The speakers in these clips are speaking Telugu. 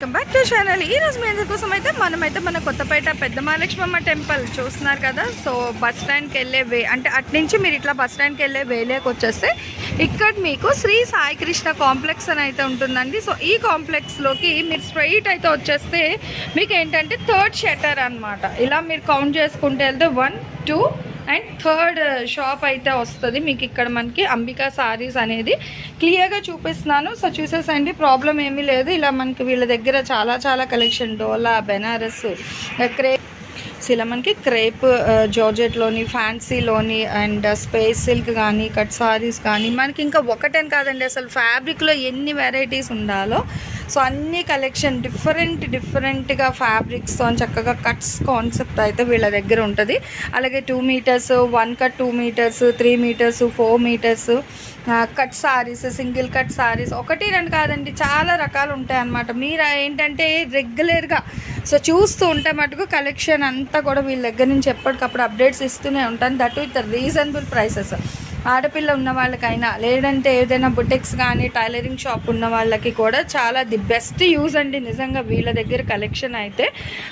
వెల్కమ్ బ్యాక్ టు ఛానల్ ఈ రోజు మీ కోసం అయితే మనమైతే మన కొత్తపేట పెద్ద మహాలక్ష్మమ్మ టెంపుల్ చూస్తున్నారు కదా. సో బస్ స్టాండ్కి వెళ్ళే వే అంటే అటు నుంచి మీరు ఇట్లా బస్ స్టాండ్కి వెళ్ళే వేలేకి వచ్చేస్తే ఇక్కడ మీకు శ్రీ సాయి కృష్ణ కాంప్లెక్స్ అని అయితే ఉంటుందండి. సో ఈ కాంప్లెక్స్లోకి మీరు స్ట్రైట్ అయితే వచ్చేస్తే మీకు ఏంటంటే థర్డ్ షటర్ అన్నమాట. ఇలా మీరు కౌంట్ చేసుకుంటే వెళ్తే one two and third uh, shop అయితే వస్తుంది. మీకు ఇక్కడ మనకి అంబికా సారీస్ అనేది క్లియర్గా చూపిస్తున్నాను. సో చూసేసండి. ప్రాబ్లం ఏమీ లేదు. ఇలా మనకి వీళ్ళ దగ్గర చాలా చాలా కలెక్షన్. డోలా బెనారస్ క్రే ఇలా మనకి క్రేప్ uh, జార్జెట్లోని ఫ్యాన్సీలోని అండ్ uh, స్పేస్ సిల్క్ కానీ కట్ సారీస్ కానీ మనకి ఇంకా ఒకటేం కాదండి. అసలు ఫ్యాబ్రిక్లో ఎన్ని వెరైటీస్ ఉండాలో సో అన్ని కలెక్షన్ డిఫరెంట్ డిఫరెంట్గా ఫ్యాబ్రిక్స్తో చక్కగా కట్స్ కాన్సెప్ట్ అయితే వీళ్ళ దగ్గర ఉంటుంది. అలాగే two metres one cut two metres three metres four metres cut saris single cut saris ఒకటి రెండు కాదండి చాలా రకాలు ఉంటాయి అన్నమాట మీరు ఏంటంటే రెగ్యులర్గా సో చూస్తూ ఉంటే మటుకు కలెక్షన్ అంతా కూడా వీళ్ళ దగ్గర నుంచి ఎప్పటికప్పుడు అప్డేట్స్ ఇస్తూనే ఉంటాను. దట్ విత్ రీజనబుల్ ప్రైసెస్ ఆడపిల్ల ఉన్న వాళ్ళకైనా లేదంటే ఏదైనా బుటెక్స్ కానీ టైలరింగ్ షాప్ ఉన్న వాళ్ళకి కూడా చాలా ది బెస్ట్ యూజ్ అండి. నిజంగా వీళ్ళ దగ్గర కలెక్షన్ అయితే.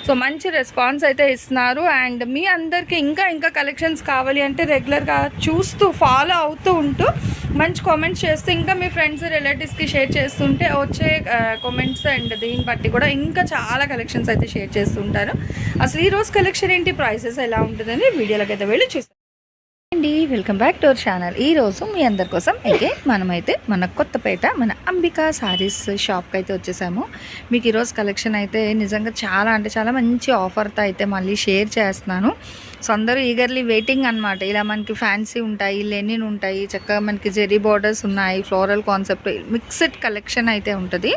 సో మంచి రెస్పాన్స్ అయితే ఇస్తున్నారు. అండ్ మీ అందరికీ ఇంకా ఇంకా కలెక్షన్స్ కావాలి అంటే రెగ్యులర్గా చూస్తూ ఫాలో అవుతూ ఉంటూ మంచి కామెంట్స్ చేస్తూ ఇంకా మీ ఫ్రెండ్స్ రిలేటివ్స్కి షేర్ చేస్తుంటే వచ్చే కామెంట్స్ అండ్ దీన్ని బట్టి కూడా ఇంకా చాలా కలెక్షన్స్ అయితే షేర్ చేస్తుంటారు. అసలు ఈరోజు కలెక్షన్ ఏంటి? ప్రైసెస్ ఎలా ఉంటుందని వీడియోలోకి అయితే వెళ్ళి చూస్తాను అండి. Welcome back to our channel ఈ రోజు మీ అందరి కోసం అయితే మనమైతే మన కొత్తపేట మన అంబికా సారీస్ షాప్కి అయితే వచ్చేసాము. మీకు ఈరోజు కలెక్షన్ అయితే నిజంగా చాలా అంటే చాలా మంచి ఆఫర్తో అయితే మళ్ళీ షేర్ చేస్తున్నాను. సో అందరూ ఈగర్లీ వెయిటింగ్ అనమాట ఇలా మనకి ఫ్యాన్సీ ఉంటాయి లెనిన్ ఉంటాయి చక్కగా మనకి జెరీ బార్డర్స్ ఉన్నాయి ఫ్లోరల్ కాన్సెప్ట్ మిక్స్డ్ కలెక్షన్ అయితే ఉంటుంది.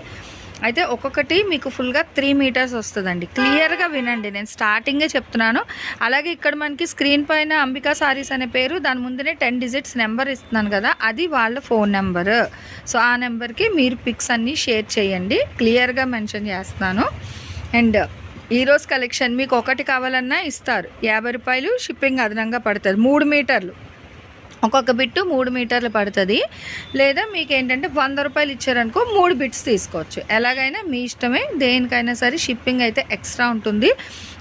అయితే ఒక్కొక్కటి మీకు ఫుల్గా త్రీ మీటర్స్ వస్తుందండి. క్లియర్గా వినండి. నేను స్టార్టింగే చెప్తున్నాను. అలాగే ఇక్కడ మనకి స్క్రీన్ పైన అంబికా సారీస్ అనే పేరు. దాని ముందునే టెన్ డిజిట్స్ నెంబర్ ఇస్తున్నాను కదా అది వాళ్ళ ఫోన్ నెంబర్ సో ఆ నెంబర్కి మీరు పిక్స్ అన్నీ షేర్ చేయండి. క్లియర్గా మెన్షన్ చేస్తున్నాను. అండ్ ఈరోజు కలెక్షన్ మీకు ఒకటి కావాలన్నా ఇస్తారు. యాభై రూపాయలు షిప్పింగ్ అదనంగా పడుతుంది మూడు మీటర్లు ఒక్కొక్క బిట్టు మూడు మీటర్లు పడుతుంది. లేదా మీకు ఏంటంటే వంద రూపాయలు ఇచ్చారనుకో మూడు బిట్స్ తీసుకోవచ్చు. ఎలాగైనా మీ ఇష్టమే దేనికైనా సరే షిప్పింగ్ అయితే ఎక్స్ట్రా ఉంటుంది.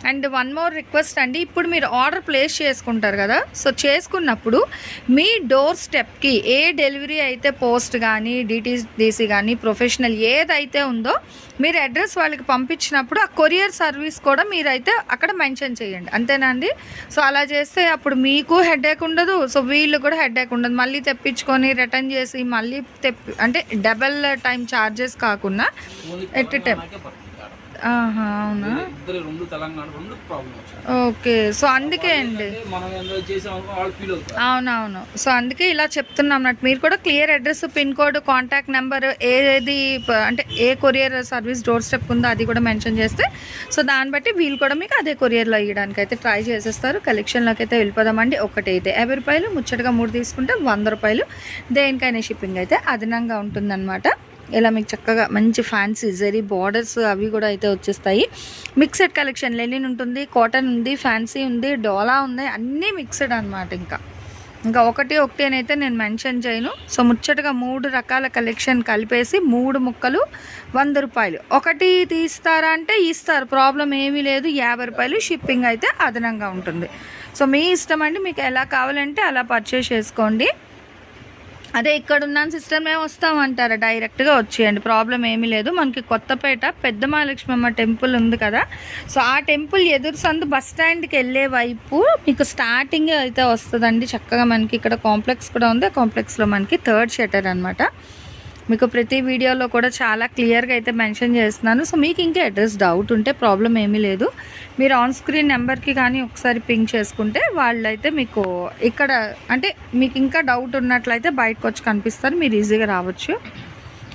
అండ్ వన్ మోర్ రిక్వెస్ట్ అండి ఇప్పుడు మీరు ఆర్డర్ ప్లేస్ చేసుకుంటారు కదా సో చేసుకున్నప్పుడు మీ డోర్ స్టెప్కి ఏ డెలివరీ అయితే పోస్ట్ కానీ డిటీడీసీ కానీ ప్రొఫెషనల్ ఏదైతే ఉందో మీరు అడ్రస్ వాళ్ళకి పంపించినప్పుడు ఆ కొరియర్ సర్వీస్ కూడా మీరైతే అక్కడ మెన్షన్ చేయండి. అంతేనా అండి? సో అలా చేస్తే అప్పుడు మీకు హెడేక్ ఉండదు సో వీళ్ళు కూడా హెడేక్ ఉండదు. మళ్ళీ తెప్పించుకొని రిటర్న్ చేసి మళ్ళీ తెప్పి అంటే డబల్ టైం ఛార్జెస్ కాకుండా ఎట్ టైం అవునా? ఇద్దరు రెండు తెలంగాణ రెండు ప్రాబ్లం వచ్చింది ఓకే సో అందుకే అండి. మనం అవునవును. సో అందుకే ఇలా చెప్తున్నాం అన్నట్టు. మీరు కూడా clear address pin code contact number ఏది అంటే ఏ కొరియర్ సర్వీస్ డోర్ స్టెప్ ఉందో అది కూడా మెన్షన్ చేస్తే సో దాన్ని బట్టి వీళ్ళు కూడా మీకు అదే కొరియర్లో ఇవ్వడానికి అయితే ట్రై చేసేస్తారు. కలెక్షన్లోకి అయితే వెళ్ళిపోదామండి. ఒకటి అయితే యాభై రూపాయలు ముచ్చటగా మూడు తీసుకుంటే వంద రూపాయలు. దేనికైనా షిప్పింగ్ అయితే అదనంగా ఉంటుందన్నమాట. ఇలా మీకు చక్కగా మంచి ఫ్యాన్సీ జరీ బార్డర్స్ అవి కూడా అయితే వచ్చేస్తాయి. మిక్సెడ్ కలెక్షన్ లెనిన్ ఉంటుంది కాటన్ ఉంది ఫ్యాన్సీ ఉంది డోలా ఉంది అన్నీ మిక్సెడ్ అనమాట ఇంకా. ఇంకా ఒకటి ఒకటి అయితే నేను మెన్షన్ చేయను. సో ముచ్చటగా మూడు రకాల కలెక్షన్ కలిపేసి మూడు ముక్కలు వంద రూపాయలు. ఒకటి తీస్తారా అంటే ఇస్తారు ప్రాబ్లం ఏమీ లేదు యాభై రూపాయలు షిప్పింగ్ అయితే అదనంగా ఉంటుంది. సో మీ ఇష్టం అండి మీకు ఎలా కావాలంటే అలా పర్చేస్ చేసుకోండి. అదే ఇక్కడ ఉన్నాను సిస్టర్ మేము వస్తామంటారా డైరెక్ట్గా వచ్చేయండి. ప్రాబ్లం ఏమీ లేదు. మనకి కొత్తపేట పెద్ద మహాలక్ష్మమ్మ టెంపుల్ ఉంది కదా. సో ఆ టెంపుల్ ఎదురు సందు బస్ స్టాండ్కి వెళ్ళే వైపు మీకు స్టార్టింగ్ అయితే వస్తుందండి. చక్కగా మనకి ఇక్కడ కాంప్లెక్స్ కూడా ఉంది. ఆ కాంప్లెక్స్లో మనకి థర్డ్ షటర్ అనమాట మీకు ప్రతి వీడియోలో కూడా చాలా క్లియర్గా అయితే మెన్షన్ చేస్తున్నాను. సో మీకు ఇంకా అడ్రస్ డౌట్ ఉంటే ప్రాబ్లం ఏమీ లేదు. మీరు ఆన్ స్క్రీన్ నెంబర్కి కానీ ఒకసారి పింక్ చేసుకుంటే వాళ్ళైతే మీకు ఇక్కడ అంటే మీకు ఇంకా డౌట్ ఉన్నట్లయితే బయటకు వచ్చి కనిపిస్తారు. మీరు ఈజీగా రావచ్చు.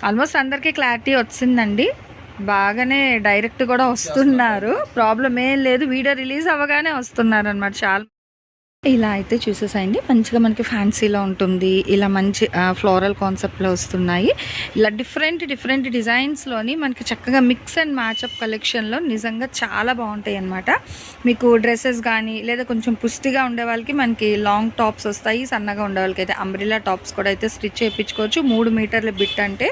ఆల్మోస్ట్ అందరికీ క్లారిటీ వచ్చిందండి. బాగానే డైరెక్ట్ కూడా వస్తున్నారు. ప్రాబ్లం ఏం లేదు. వీడియో రిలీజ్ అవ్వగానే వస్తున్నారు అనమాట చాలా ఇలా అయితే చూసేసాయండి. మంచిగా మనకి ఫ్యాన్సీలో ఉంటుంది. ఇలా మంచి ఫ్లోరల్ కాన్సెప్ట్లో వస్తున్నాయి. ఇలా డిఫరెంట్ డిఫరెంట్ డిజైన్స్లోని మనకి చక్కగా మిక్స్ అండ్ మ్యాచ్అప్ కలెక్షన్లో నిజంగా చాలా బాగుంటాయి అన్నమాట. మీకు డ్రెస్సెస్ కానీ లేదా కొంచెం పుష్టిగా ఉండే వాళ్ళకి మనకి లాంగ్ టాప్స్ వస్తాయి. సన్నగా ఉండే వాళ్ళకి అయితే అంబ్రిలా టాప్స్ కూడా అయితే స్టిచ్ చేయించుకోవచ్చు. మూడు మీటర్ల బిట్ అంటే.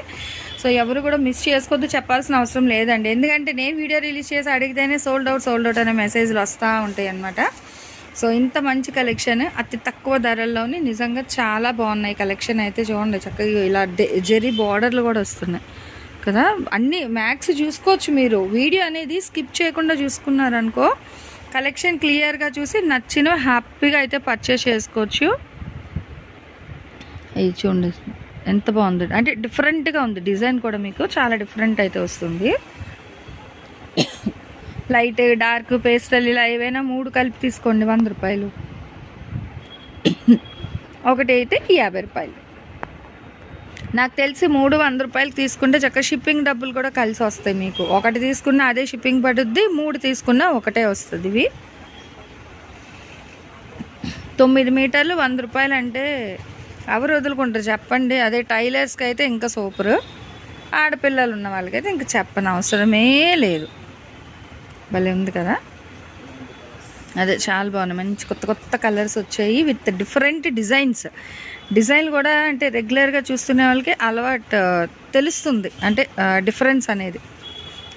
సో ఎవరు కూడా మిస్ చేసుకోవద్దు. చెప్పాల్సిన అవసరం లేదండి. ఎందుకంటే నేను వీడియో రిలీజ్ చేసి అడిగితేనే సోల్డ్ అవుట్ సోల్డ్ అవుట్ అనే మెసేజ్లు వస్తూ ఉంటాయి అనమాట సో ఇంత మంచి కలెక్షన్ అతి తక్కువ ధరల్లోని నిజంగా చాలా బాగున్నాయి. కలెక్షన్ అయితే చూడండి చక్కగా ఇలా డె- జెరీ బార్డర్లు కూడా వస్తున్నాయి. కదా? అన్నీ మ్యాక్స్ చూసుకోవచ్చు మీరు. వీడియో అనేది స్కిప్ చేయకుండా చూసుకున్నారనుకో కలెక్షన్ క్లియర్గా చూసి నచ్చిన హ్యాపీగా అయితే పర్చేస్ చేసుకోవచ్చు. ఇది చూడండి ఎంత బాగుంది. అంటే డిఫరెంట్గా ఉంది. డిజైన్ కూడా మీకు చాలా డిఫరెంట్ అయితే వస్తుంది. లైట్ డార్క్ పేస్టల్ ఇలా ఏవైనా మూడు కలిపి తీసుకోండి వంద రూపాయలు. ఒకటి అయితే యాభై రూపాయలు. నాకు తెలిసి మూడు వంద రూపాయలు తీసుకుంటే చక్కగా షిప్పింగ్ డబ్బులు కూడా కలిసి వస్తాయి మీకు. ఒకటి తీసుకున్న అదే షిప్పింగ్ పడుద్ది మూడు తీసుకున్నా ఒకటే వస్తుంది ఇవి. తొమ్మిది మీటర్లు వంద రూపాయలు అంటే ఎవరు వదులుకుంటారు చెప్పండి. అదే టైలర్స్కి అయితే ఇంకా సూపర్. ఆడపిల్లలు ఉన్న వాళ్ళకైతే ఇంకా చెప్పని అవసరమే లేదు. భలే ఉంది కదా? అదే చాలా బాగున్నాయి. మంచి కొత్త కొత్త కలర్స్ వచ్చాయి విత్ డిఫరెంట్ డిజైన్స్. డిజైన్ కూడా అంటే రెగ్యులర్గా చూస్తున్న వాళ్ళకి అలవాటు తెలుస్తుంది. అంటే డిఫరెన్స్ అనేది.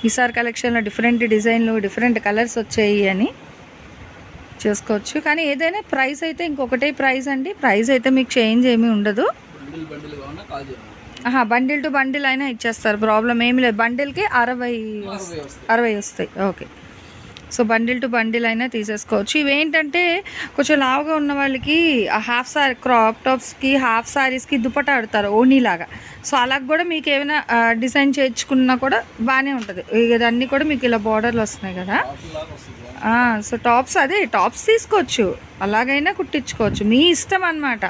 ఈసారి కలెక్షన్లో డిఫరెంట్ డిజైన్లు డిఫరెంట్ కలర్స్ వచ్చాయి అని చేసుకోవచ్చు. కానీ ఏదైనా ప్రైస్ అయితే ఇంకొకటే ప్రైస్ అండి. ప్రైస్ అయితే మీకు చేంజ్ ఏమీ ఉండదు. బండిల్ ఆహా బండిల్ టు బండిల్ అయినా ఇచ్చేస్తారు. ప్రాబ్లం ఏమి లేదు. బండిల్కి అరవై అరవై వస్తాయి. Okay. So bundle to bundle అయినా తీసేసుకోవచ్చు. ఇవేంటంటే కొంచెం లావుగా ఉన్న వాళ్ళకి హాఫ్ సారీ క్రాప్ టాప్స్కి హాఫ్ సారీస్కి దుప్పట ఆడతారు ఓనీలాగా సో అలా కూడా మీకు ఏమైనా డిజైన్ చేయించుకున్నా కూడా బాగానే ఉంటుంది. ఇదన్నీ కూడా మీకు ఇలా బార్డర్లు వస్తున్నాయి కదా. సో టాప్స్ అదే టాప్స్ తీసుకోవచ్చు. అలాగైనా కుట్టించుకోవచ్చు. మీ ఇష్టం అన్నమాట.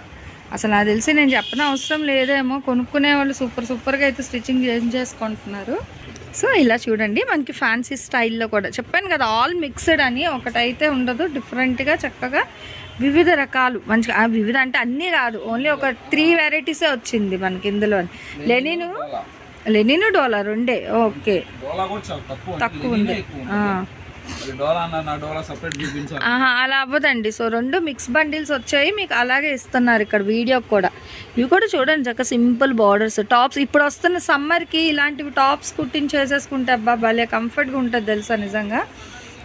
అసలు నాకు తెలిసి నేను చెప్పిన అవసరం లేదేమో. కొనుక్కునే వాళ్ళు సూపర్ సూపర్గా అయితే స్టిచ్చింగ్ చేసుకుంటున్నారు సో ఇలా చూడండి మనకి ఫ్యాన్సీ స్టైల్లో కూడా. చెప్పాను కదా ఆల్ మిక్స్డ్ అని ఒకటైతే ఉండదు డిఫరెంట్గా చక్కగా వివిధ రకాలు. మంచిగా వివిధ అంటే అన్నీ కాదు ఓన్లీ ఒక త్రీ వెరైటీసే వచ్చింది మనకి ఇందులో లెనిను లెనిను డోలా? రెండే. ఓకే. తక్కువ ఉంది. ఆహా అలా అవ్వదండి. సో రెండు మిక్స్ బండిల్స్ వచ్చాయి. మీకు అలాగే ఇస్తున్నారు ఇక్కడ వీడియో కూడా. ఇవి కూడా చూడండి చక్క సింపుల్ బార్డర్స్ టాప్స్ ఇప్పుడు వస్తున్న సమ్మర్కి ఇలాంటివి టాప్స్ కుట్టించేసేసుకుంటే అబ్బా భలే కంఫర్ట్గా ఉంటుంది తెలుసా నిజంగా.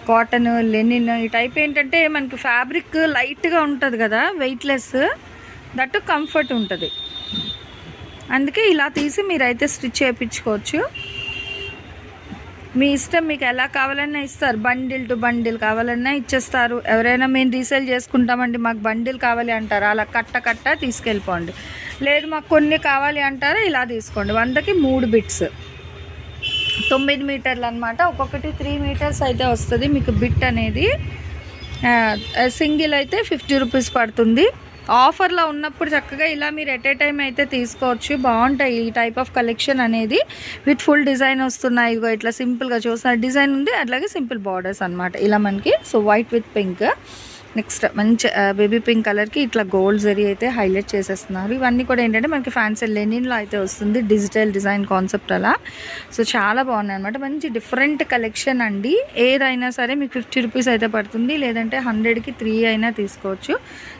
కాటన్ లెనిన్ ఈ టైప్ ఏంటంటే మనకి ఫ్యాబ్రిక్ లైట్గా ఉంటుంది కదా వెయిట్లెస్ దట్టు కంఫర్ట్ ఉంటుంది. అందుకే ఇలా తీసి మీరైతే స్టిచ్ చేయించుకోవచ్చు. మీ ఇష్టం మీకు ఎలా కావాలన్నా ఇస్తారు. బండిల్ టు బండిల్ కావాలన్నా ఇచ్చేస్తారు. ఎవరైనా మేము రీసేల్ చేసుకుంటామండి మాకు బండిల్ కావాలి అంటారు. అలా కట్ట కట్ట తీసుకెళ్ళిపోండి. లేదు మాకు కొన్ని కావాలి అంటారా ఇలా తీసుకోండి. వందకి మూడు బిట్స్. తొమ్మిది మీటర్లు అనమాట ఒక్కొక్కటి త్రీ మీటర్స్ అయితే వస్తుంది. మీకు బిట్ అనేది సింగిల్ అయితే ఫిఫ్టీ రూపీస్ పడుతుంది. ఆఫర్లో ఉన్నప్పుడు చక్కగా ఇలా మీరు ఎట్ ఏ టైం అయితే తీసుకోవచ్చు. బాగుంటాయి ఈ టైప్ ఆఫ్ కలెక్షన్ అనేది. విత్ ఫుల్ డిజైన్ వస్తున్నాయి. ఇదిగో ఇట్లా సింపుల్గా చూసిన డిజైన్ ఉంది. అట్లాగే సింపుల్ బార్డర్స్ అన్నమాట. ఇలా మనకి so white with pink. Next మంచి బేబీ పింక్ కలర్కి ఇట్లా గోల్డ్ జరీ అయితే హైలైట్ చేసేస్తున్నారు. ఇవన్నీ కూడా ఏంటంటే మనకి ఫ్యాన్సీ లెనిన్లో అయితే వస్తుంది డిజిటల్ డిజైన్ కాన్సెప్ట్ అలా. సో చాలా బాగున్నాయి అనమాట మంచి డిఫరెంట్ కలెక్షన్ అండి. ఏదైనా సరే మీకు ఫిఫ్టీ రూపీస్ అయితే పడుతుంది లేదంటే హండ్రెడ్కి త్రీ అయినా తీసుకోవచ్చు.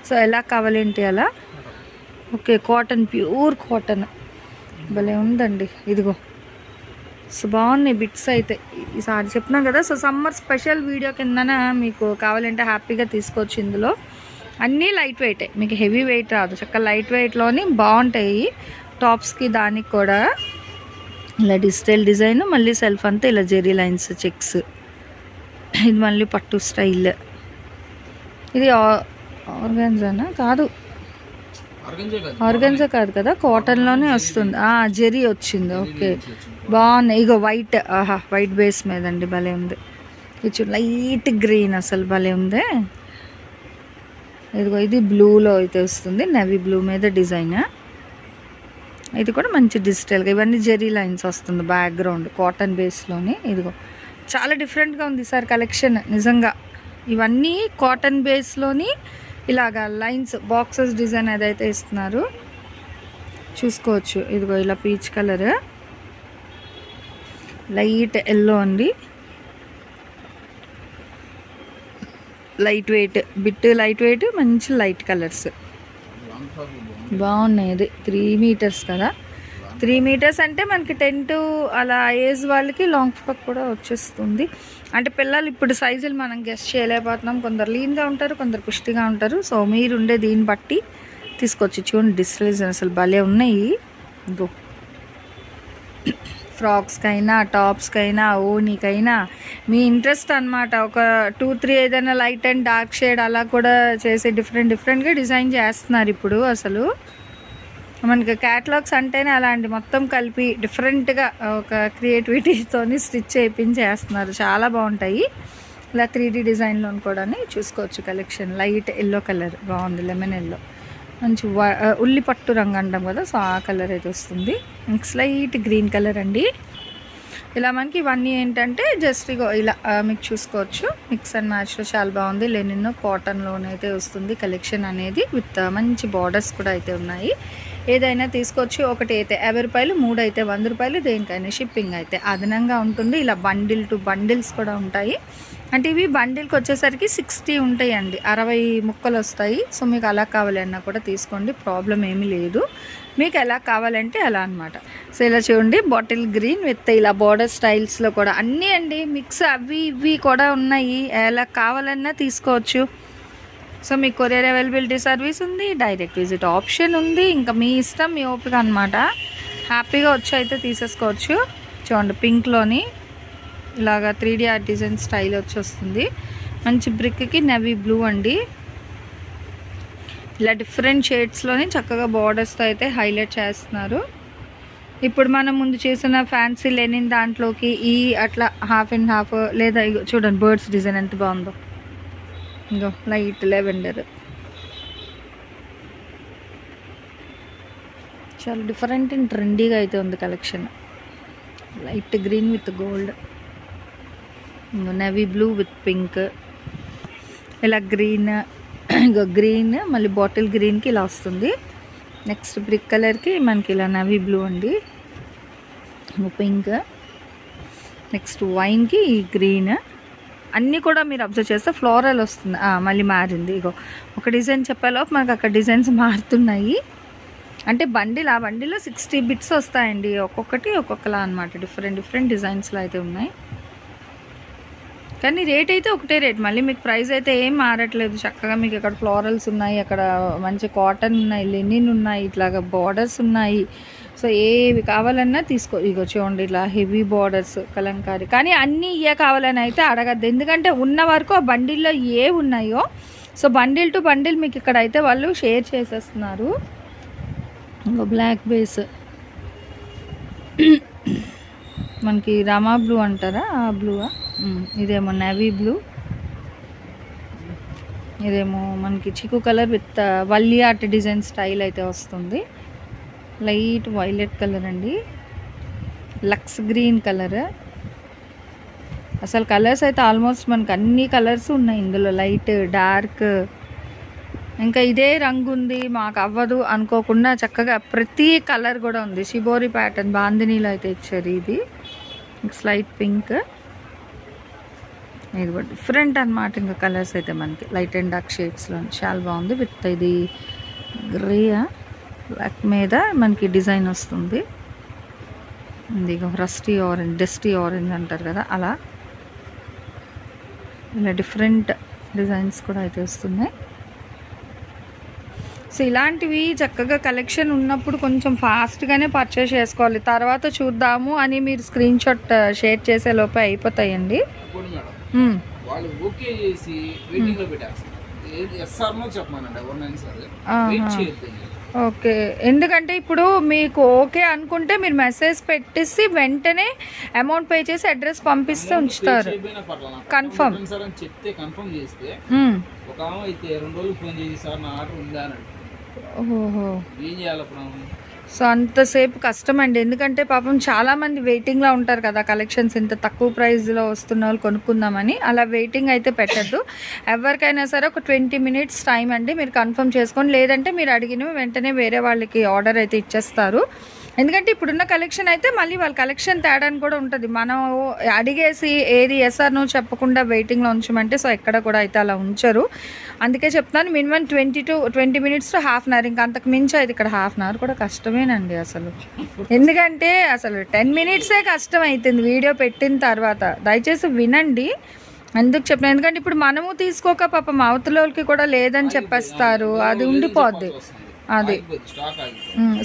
సో ఎలా కావాలేంటి అలా? Okay cotton pure cotton. భలే ఉందండి. ఇదిగో. సో బాగున్నాయి బిట్స్ అయితే ఈసారి చెప్తున్నాం కదా. సో సమ్మర్ స్పెషల్ వీడియో కిందన మీకు కావాలంటే హ్యాపీగా తీసుకోవచ్చు ఇందులో. అన్నీ లైట్ వెయిటే. మీకు హెవీ వెయిట్ రాదు. చక్కగా లైట్ వెయిట్లోని బాగుంటాయి. టాప్స్కి దానికి కూడా ఇలా డిజిటల్ డిజైన్ మళ్ళీ సెల్ఫ్ అంతా ఇలా జెరీ లైన్స్ చెక్స్. ఇది మళ్ళీ పట్టు స్టైల్. ఇది ఆర్గాన్జానా? కాదు. ఆర్గంజే కదా. ఆర్గన్జా కాదు కదా? కాటన్లోనే వస్తుంది. జెరీ వచ్చింది. ఓకే. బాగున్నాయి. ఇగో వైట్ ఆహా వైట్ బేస్ మీద అండి భలే ఉంది. ఇది లైట్ గ్రీన్ అసలు భలే ఉంది. ఇదిగో ఇది బ్లూలో అయితే వస్తుంది నవీ బ్లూ మీద డిజైన్. ఇది కూడా మంచి డిజిటల్గా ఇవన్నీ జెరీ లైన్స్ వస్తుంది బ్యాక్గ్రౌండ్ కాటన్ బేస్లోని. ఇదిగో చాలా డిఫరెంట్గా ఉంది సార్ కలెక్షన్ నిజంగా. ఇవన్నీ కాటన్ బేస్లోని ఇలాగా లైన్స్ బాక్సెస్ డిజైన్ ఏదైతే ఇస్తున్నారు చూసుకోవచ్చు. ఇదిగో ఇలా పీచ్ కలర్. లైట్ ఎల్లో అండి. Light weight bit light weight మంచి లైట్ కలర్స్. బాగున్నాయి ఇది త్రీ మీటర్స్ కదా. త్రీ మీటర్స్ అంటే మనకి టెన్ టు అలా ఏజ్ వాళ్ళకి లాంగ్ ఫ్రాక్ కూడా వచ్చేస్తుంది. అంటే పిల్లలు ఇప్పుడు సైజులు మనం గెస్ట్ చేయలేకపోతున్నాం. కొందరు లీన్గా ఉంటారు కొందరు పుష్టిగా ఉంటారు. సో మీరు ఉండే దీన్ని బట్టి తీసుకొచ్చి చూడండి. డిస్ప్లేస్ అసలు భలే ఉన్నాయి. ఇంకో ఫ్రాక్స్కైనా టాప్స్కైనా ఓనీకైనా మీ ఇంట్రెస్ట్ అన్నమాట. ఒక టూ త్రీ ఏదైనా లైట్ అండ్ డార్క్ షేడ్ అలా కూడా చేసి డిఫరెంట్ డిఫరెంట్గా డిజైన్ చేస్తున్నారు ఇప్పుడు అసలు. మనకి క్యాటలాగ్స్ అంటేనే అలాంటి మొత్తం కలిపి డిఫరెంట్గా ఒక క్రియేటివిటీతోని స్టిచ్ చేయించేస్తున్నారు చాలా బాగుంటాయి. ఇలా త్రీ డీ డిజైన్లో కూడా చూసుకోవచ్చు కలెక్షన్. లైట్ ఎల్లో కలర్ బాగుంది లెమన్ ఎల్లో. మంచి ఉల్లి పట్టు రంగు అంటాం కదా సో ఆ కలర్ అయితే వస్తుంది. నెక్స్ట్ లైట్ గ్రీన్ కలర్ అండి. ఇలా మనకి ఇవన్నీ ఏంటంటే జస్ట్ ఇగో ఇలా మీకు చూసుకోవచ్చు. మిక్స్ అండ్ మ్యాచ్లో చాలా బాగుంది. లెనిన్ కాటన్లోనైతే వస్తుంది కలెక్షన్ అనేది విత్ మంచి బార్డర్స్ కూడా అయితే ఉన్నాయి. ఏదైనా తీసుకొచ్చి ఒకటి అయితే యాభై రూపాయలు మూడు అయితే వంద రూపాయలు దేనికైనా షిప్పింగ్ అయితే అదనంగా ఉంటుంది. ఇలా బండిల్ టు బండిల్స్ కూడా ఉంటాయి. అంటే ఇవి బండిల్కి వచ్చేసరికి సిక్స్టీ ఉంటాయండి. అరవై ముక్కలు వస్తాయి. సో మీకు అలా కావాలన్నా కూడా తీసుకోండి. ప్రాబ్లం ఏమీ లేదు. మీకు ఎలా కావాలంటే అలా అనమాట సో ఇలా చూడండి. బాటిల్ గ్రీన్ విత్ ఇలా బార్డర్ స్టైల్స్లో కూడా అన్నీ అండి. మిక్స్ అవి ఇవి కూడా ఉన్నాయి. ఎలా కావాలన్నా తీసుకోవచ్చు. సో మీ కొరియర్ అవైలబిలిటీ సర్వీస్ ఉంది. డైరెక్ట్ విజిట్ ఆప్షన్ ఉంది. ఇంకా మీ ఇష్టం మీ ఓపిక అనమాట హ్యాపీగా వచ్చి అయితే తీసేసుకోవచ్చు. చూడండి పింక్లోని ఇలాగా three D or design style వచ్చి వస్తుంది మంచి బ్రిక్కి నవీ బ్లూ అండి. ఇలా డిఫరెంట్ షేడ్స్లోని చక్కగా బార్డర్స్తో అయితే హైలైట్ చేస్తున్నారు. ఇప్పుడు మనం ముందు చేసిన ఫ్యాన్సీ లెనిన్ దాంట్లోకి ఈ అట్లా హాఫ్ అండ్ హాఫ్ లేదా ఇగో చూడండి బర్డ్స్ డిజైన్ ఎంత బాగుందో. ఇంకో లైట్ లెవెండర్. చాలా డిఫరెంట్ అండ్ ట్రెండీగా అయితే ఉంది collection. Light green with gold. Navy blue with pink ఇలా గ్రీన్ ఇంకా గ్రీన్ మళ్ళీ బాటిల్ గ్రీన్కి ఇలా వస్తుంది. నెక్స్ట్ బ్రిక్ కలర్కి మనకి ఇలా నవీ బ్లూ అండి. పింక్ నెక్స్ట్ వైన్కి గ్రీన్ అన్నీ కూడా మీరు అబ్జర్వ్ చేస్తే ఫ్లోరల్ వస్తుంది. మళ్ళీ మారింది. ఇగో ఒక డిజైన్ చెప్పేలోపు మనకు అక్కడ డిజైన్స్ మారుతున్నాయి. అంటే బండిల్ ఆ బండిలో సిక్స్టీ బిట్స్ వస్తాయండి. ఒక్కొక్కటి ఒక్కొక్కలా అనమాట డిఫరెంట్ డిఫరెంట్ డిజైన్స్లో అయితే ఉన్నాయి. కానీ రేట్ అయితే ఒకటే రేట్. మళ్ళీ మీకు ప్రైస్ అయితే ఏం మారట్లేదు. చక్కగా మీకు ఇక్కడ ఫ్లోరల్స్ ఉన్నాయి అక్కడ మంచి కాటన్ ఉన్నాయి లెనిన్ ఉన్నాయి ఇట్లాగా బార్డర్స్ ఉన్నాయి. సో ఏవి కావాలన్నా తీసుకో ఇగో చూడండి ఇలా హెవీ బార్డర్స్ కలంకారీ. కానీ అన్నీ ఇవే కావాలని అయితే అడగద్దు. ఎందుకంటే ఉన్న వరకు ఆ బండిల్లో ఏ ఉన్నాయో సో బండిల్ టు బండిల్ మీకు ఇక్కడ అయితే వాళ్ళు షేర్ చేసేస్తున్నారు. ఇంకో బ్లాక్ బేస్. మనకి రమా బ్లూ అంటారా? ఆ బ్లూవా ఇదేమో నవీ బ్లూ ఇదేమో మనకి chikoo colour with Warli art design style అయితే వస్తుంది. లైట్ వైలెట్ కలర్ అండి. లక్స్ గ్రీన్ కలర్ అసలు కలర్స్ అయితే ఆల్మోస్ట్ మనకు అన్ని కలర్స్ ఉన్నాయి ఇందులో. Light dark. ఇంకా ఇదే రంగు ఉంది మాకు అవ్వదు అనుకోకుండా చక్కగా ప్రతి కలర్ కూడా ఉంది. షిబోరి ప్యాటర్న్ బాందినీలో అయితే ఇచ్చారు ఇది. Slight pink. ఇది కూడా డిఫరెంట్ అనమాట ఇంకా కలర్స్ అయితే మనకి లైట్ అండ్ డార్క్ షేడ్స్లో చాలా బాగుంది. విత్ ఇది గ్రే బ్లాక్ మీద మనకి డిజైన్ వస్తుంది. ఇది రస్టీ ఆరెంజ్ డస్టీ ఆరెంజ్ అంటారు కదా అలా. ఇలా డిఫరెంట్ డిజైన్స్ కూడా అయితే వస్తున్నాయి. సో ఇలాంటివి చక్కగా కలెక్షన్ ఉన్నప్పుడు కొంచెం ఫాస్ట్గానే పర్చేస్ చేసుకోవాలి. తర్వాత చూద్దాము అని మీరు స్క్రీన్ షాట్ షేర్ చేసే లోపే అయిపోతాయండి. ఓకే ఎందుకంటే ఇప్పుడు మీకు ఓకే అనుకుంటే మీరు మెసేజ్ పెట్టేసి వెంటనే అమౌంట్ పే చేసి అడ్రస్ పంపిస్తే ఉంచుతారు. అని చెప్తే కన్ఫర్మ్ చేస్తే. ఒక అయితే రెండు రోజులు ఫోన్ చేసి సార్ నా ఆర్డర్ ఉందా అని. ఓహో? సో అంతసేపు కష్టం అండి ఎందుకంటే పాపం చాలామంది వెయిటింగ్లో ఉంటారు కదా కలెక్షన్స్ ఇంత తక్కువ ప్రైస్లో వస్తున్న వాళ్ళు కొనుక్కుందామని. అలా వెయిటింగ్ అయితే పెట్టద్దు. ఎవరికైనా సరే ఒక ట్వంటీ మినిట్స్ టైం అండి. మీరు కన్ఫర్మ్ చేసుకోండి. లేదంటే మీరు అడిగినవి వెంటనే వేరే వాళ్ళకి ఆర్డర్ అయితే ఇచ్చేస్తారు. ఎందుకంటే ఇప్పుడున్న కలెక్షన్ అయితే మళ్ళీ వాళ్ళ కలెక్షన్ తేడాని కూడా ఉంటుంది. మనం అడిగేసి ఏది ఎస్ఆర్ నువ్వు చెప్పకుండా వెయిటింగ్లో ఉంచమంటే సో ఎక్కడ కూడా అయితే అలా ఉంచరు. అందుకే చెప్తాను minimum twenty to twenty minutes to half an hour. ఇంకా అంతకు మించి అయితే ఇక్కడ హాఫ్ అన్ అవర్ కూడా కష్టమేనండి అసలు. ఎందుకంటే అసలు టెన్ మినిట్సే కష్టం అవుతుంది వీడియో పెట్టిన తర్వాత. దయచేసి వినండి. ఎందుకు చెప్పిన ఎందుకంటే ఇప్పుడు మనము తీసుకోక పాపం అవతల వాళ్ళకి కూడా లేదని చెప్పేస్తారు. అది ఉండిపోద్ది. అది.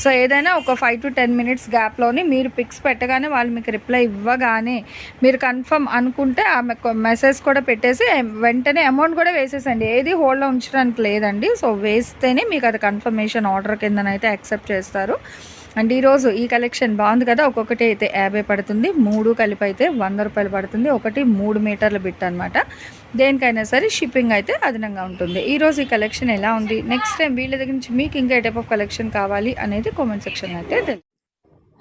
సో ఏదైనా ఒక ఫైవ్ టు టెన్ మినిట్స్ గ్యాప్లోని మీరు పిక్స్ పెట్టగానే వాళ్ళు మీకు రిప్లై ఇవ్వగానే మీరు కన్ఫర్మ్ అనుకుంటే ఆ మెసేజ్ కూడా పెట్టేసి వెంటనే అమౌంట్ కూడా వేసేసండి ఏది హోల్డ్లో ఉంచడానికి లేదండి. సో వేస్తేనే మీకు అది కన్ఫర్మేషన్ ఆర్డర్ కిందనైతే యాక్సెప్ట్ చేస్తారు. అండ్ ఈరోజు ఈ కలెక్షన్ బాగుంది కదా ఒక్కొక్కటి అయితే యాభై పడుతుంది మూడు కలిపి అయితే వంద రూపాయలు పడుతుంది ఒకటి మూడు మీటర్ల బిట్ అనమాట దేనికైనా సరే షిప్పింగ్ అయితే అదనంగా ఉంటుంది. ఈరోజు ఈ కలెక్షన్ ఎలా ఉంది? నెక్స్ట్ టైం వీళ్ళ దగ్గర నుంచి మీకు ఇంకా ఏ టైప్ ఆఫ్ కలెక్షన్ కావాలి అనేది కామెంట్ సెక్షన్ అయితే తెలుసు